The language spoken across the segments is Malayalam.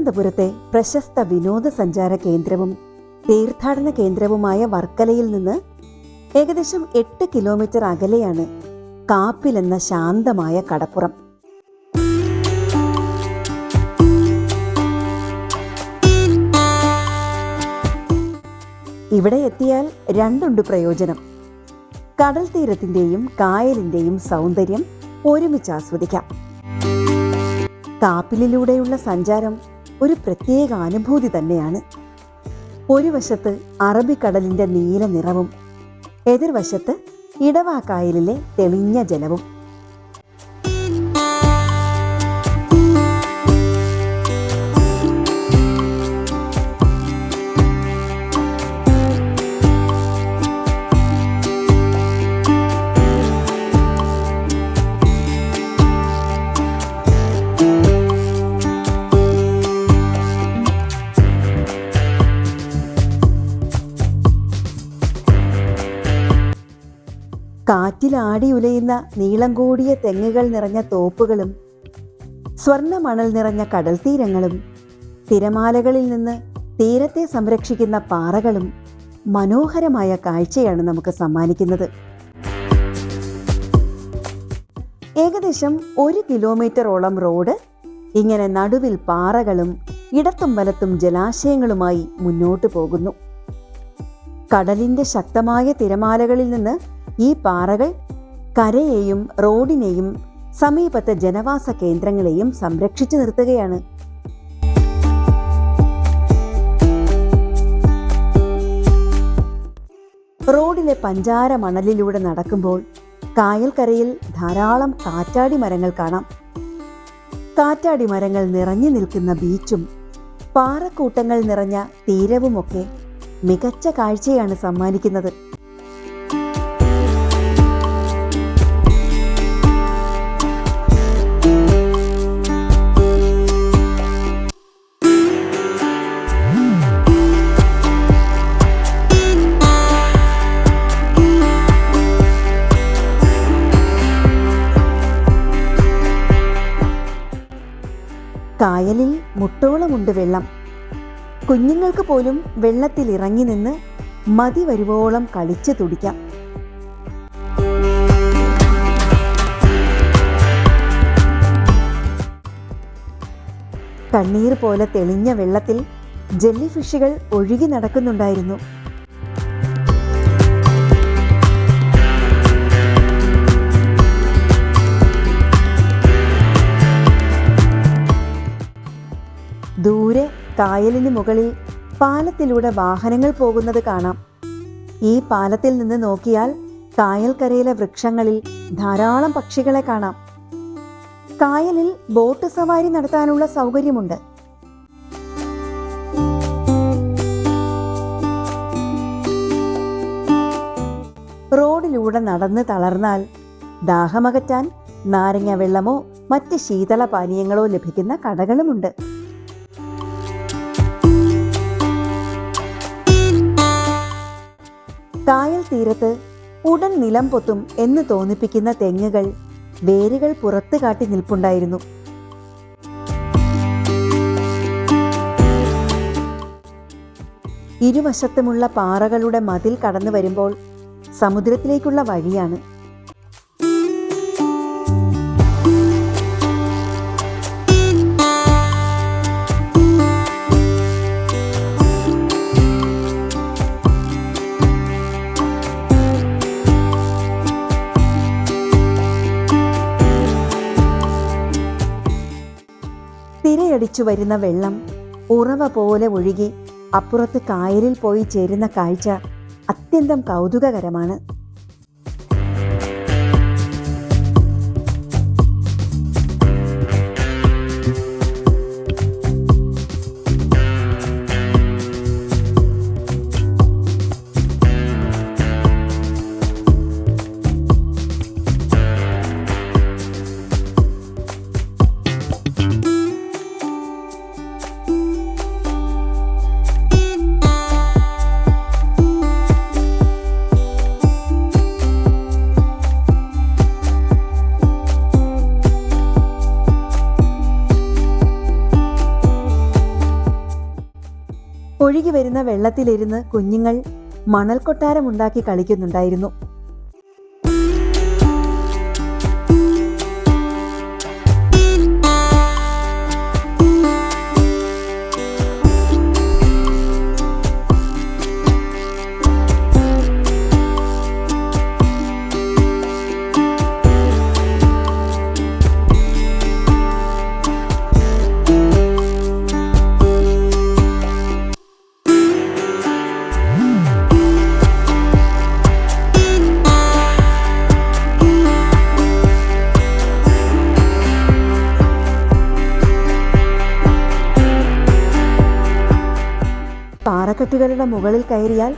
തിരുവനന്തപുരത്തെ പ്രശസ്ത വിനോദസഞ്ചാര കേന്ദ്രവും തീർത്ഥാടന കേന്ദ്രവുമായ വർക്കലയിൽ നിന്ന് ഏകദേശം എട്ട് കിലോമീറ്റർ അകലെയാണ് കാപ്പിൽ എന്ന ശാന്തമായ കടപ്പുറം. ഇവിടെ എത്തിയാൽ രണ്ടുണ്ട് പ്രയോജനം. കടൽ തീരത്തിന്റെയും കായലിന്റെയും സൗന്ദര്യം ഒരുമിച്ച് ആസ്വദിക്കാം. കാപ്പിലിലൂടെയുള്ള സഞ്ചാരം ഒരു പ്രത്യേക അനുഭൂതി തന്നെയാണ്. ഒരു വശത്ത് അറബിക്കടലിന്റെ നീല നിറവും എതിർവശത്ത് ഇടവാക്കായലിലെ തെളിഞ്ഞ ജലവും. കാറ്റിലാടി ഉലയുന്ന നീളം കൂടിയ തെങ്ങുകൾ നിറഞ്ഞ തോപ്പുകളും സ്വർണ മണൽ നിറഞ്ഞ കടൽ തീരങ്ങളും തിരമാലകളിൽ നിന്ന് തീരത്തെ സംരക്ഷിക്കുന്ന പാറകളും മനോഹരമായ കാഴ്ചയാണ് നമുക്ക് സമ്മാനിക്കുന്നത്. ഏകദേശം ഒരു കിലോമീറ്ററോളം റോഡ് ഇങ്ങനെ നടുവിൽ പാറകളും ഇടത്തും വലത്തും ജലാശയങ്ങളുമായി മുന്നോട്ടു പോകുന്നു. കടലിന്റെ ശക്തമായ തിരമാലകളിൽ നിന്ന് ഈ പാറകൾ കരയെയും റോഡിനെയും സമീപത്തെ ജനവാസ കേന്ദ്രങ്ങളെയും സംരക്ഷിച്ചു നിർത്തുകയാണ്. റോഡിലെ പഞ്ചാര മണലിലൂടെ നടക്കുമ്പോൾ കായൽക്കരയിൽ ധാരാളം കാറ്റാടി മരങ്ങൾ കാണാം. കാറ്റാടി മരങ്ങൾ നിറഞ്ഞു നിൽക്കുന്ന ബീച്ചും പാറക്കൂട്ടങ്ങൾ നിറഞ്ഞ തീരവുമൊക്കെ മികച്ച കാഴ്ചയാണ് സമ്മാനിക്കുന്നത്. കായലിൽ മുട്ടോളമുണ്ട് വെള്ളം. കുഞ്ഞുങ്ങൾക്ക് പോലും വെള്ളത്തിൽ ഇറങ്ങി നിന്ന് മതി വരുവോളം കളിച്ചു തുടിക്കാം. കണ്ണീർ പോലെ തെളിഞ്ഞ വെള്ളത്തിൽ ജെല്ലി ഫിഷുകൾ ഒഴുകി നടക്കുന്നുണ്ടായിരുന്നു. ദൂരെ കായലിന് മുകളിൽ പാലത്തിലൂടെ വാഹനങ്ങൾ പോകുന്നത് കാണാം. ഈ പാലത്തിൽ നിന്ന് നോക്കിയാൽ കായൽക്കരയിലെ വൃക്ഷങ്ങളിൽ ധാരാളം പക്ഷികളെ കാണാം. കായലിൽ ബോട്ട് സവാരി നടത്താനുള്ള സൗകര്യമുണ്ട്. റോഡിലൂടെ നടന്ന് തളർന്നാൽ ദാഹമകറ്റാൻ നാരങ്ങ വെള്ളമോ മറ്റ് ശീതള പാനീയങ്ങളോ ലഭിക്കുന്ന കടകളുമുണ്ട്. കായൽ തീരത്ത് ഉടൻ നിലം പൊത്തും എന്ന് തോന്നിപ്പിക്കുന്ന തെങ്ങുകൾ വേരുകൾ പുറത്തു കാട്ടി നിൽപ്പുണ്ടായിരുന്നു. ഇരുവശത്തുമുള്ള പാറകളുടെ മതിൽ കടന്നു വരുമ്പോൾ സമുദ്രത്തിലേക്കുള്ള വഴിയാണ്. തിരയടിച്ചു വരുന്ന വെള്ളം ഉറവ പോലെ ഒഴുകി അപ്പുറത്ത് കായലിൽ പോയി ചേരുന്ന കാഴ്ച അത്യന്തം കൗതുകകരമാണ്. ഒഴുകി വരുന്ന വെള്ളത്തിലിരുന്ന് കുഞ്ഞുങ്ങൾ മണൽ കൊട്ടാരമുണ്ടാക്കി കളിക്കുന്നുണ്ടായിരുന്നു. പാറക്കെട്ടുകളുടെ മുകളിൽ കയറിയാൽ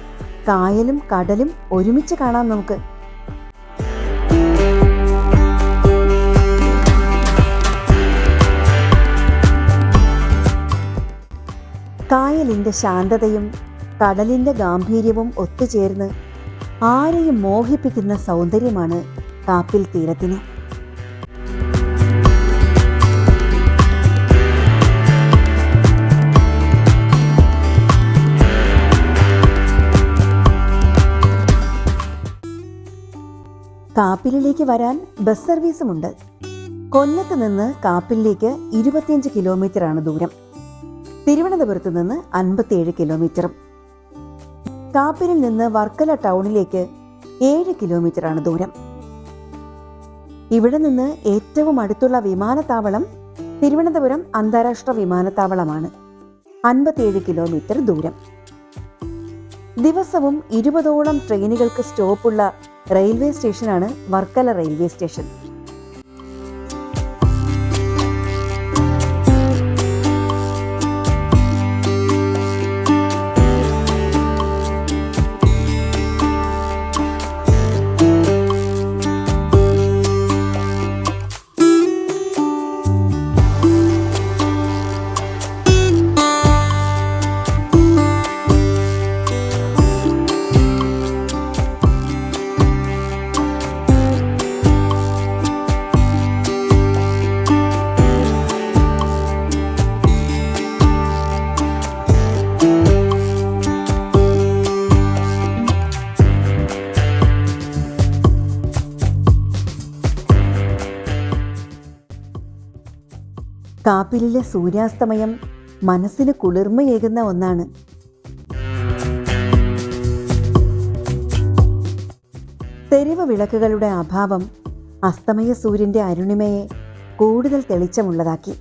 കായലും കടലും ഒരുമിച്ച് കാണാം നമുക്ക്. കായലിന്റെ ശാന്തതയും കടലിന്റെ ഗാംഭീര്യവും ഒത്തുചേർന്ന് ആരെയും മോഹിപ്പിക്കുന്ന സൗന്ദര്യമാണ് കാപ്പിൽ തീരത്തിന്. കാപ്പിലിലേക്ക് വരാൻ ബസ് സർവീസുമുണ്ട്. കൊല്ലത്ത് നിന്ന് കാപ്പിലിലേക്ക് ഇരുപത്തിയഞ്ച് കിലോമീറ്റർ ആണ് ദൂരം. തിരുവനന്തപുരത്ത് നിന്ന് അൻപത്തിയേഴ് കിലോമീറ്ററും. കാപ്പിലിൽ നിന്ന് വർക്കല ടൗണിലേക്ക് ഏഴ് കിലോമീറ്റർ ആണ് ദൂരം. ഇവിടെ നിന്ന് ഏറ്റവും അടുത്തുള്ള വിമാനത്താവളം തിരുവനന്തപുരം അന്താരാഷ്ട്ര വിമാനത്താവളമാണ്. അൻപത്തിയേഴ് കിലോമീറ്റർ ദൂരം. ദിവസവും ഇരുപതോളം ട്രെയിനുകൾക്ക് സ്റ്റോപ്പുള്ള റെയിൽവേ സ്റ്റേഷനാണ് വർക്കല റെയിൽവേ സ്റ്റേഷൻ. കാപ്പിലിലെ സൂര്യാസ്തമയം മനസ്സിന് കുളിർമയേകുന്ന ഒന്നാണ്. തെരുവ് വിളക്കുകളുടെ അഭാവം അസ്തമയ സൂര്യന്റെ അരുണിമയെ കൂടുതൽ തെളിച്ചമുള്ളതാക്കി.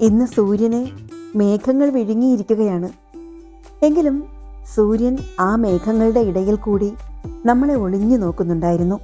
ഇന്ന് സൂര്യനെ മേഘങ്ങൾ വിഴുങ്ങിയിരിക്കുകയാണ്. എങ്കിലും സൂര്യൻ ആ മേഘങ്ങളുടെ ഇടയിൽ കൂടി നമ്മളെ ഒളിഞ്ഞു നോക്കുന്നുണ്ടായിരുന്നു.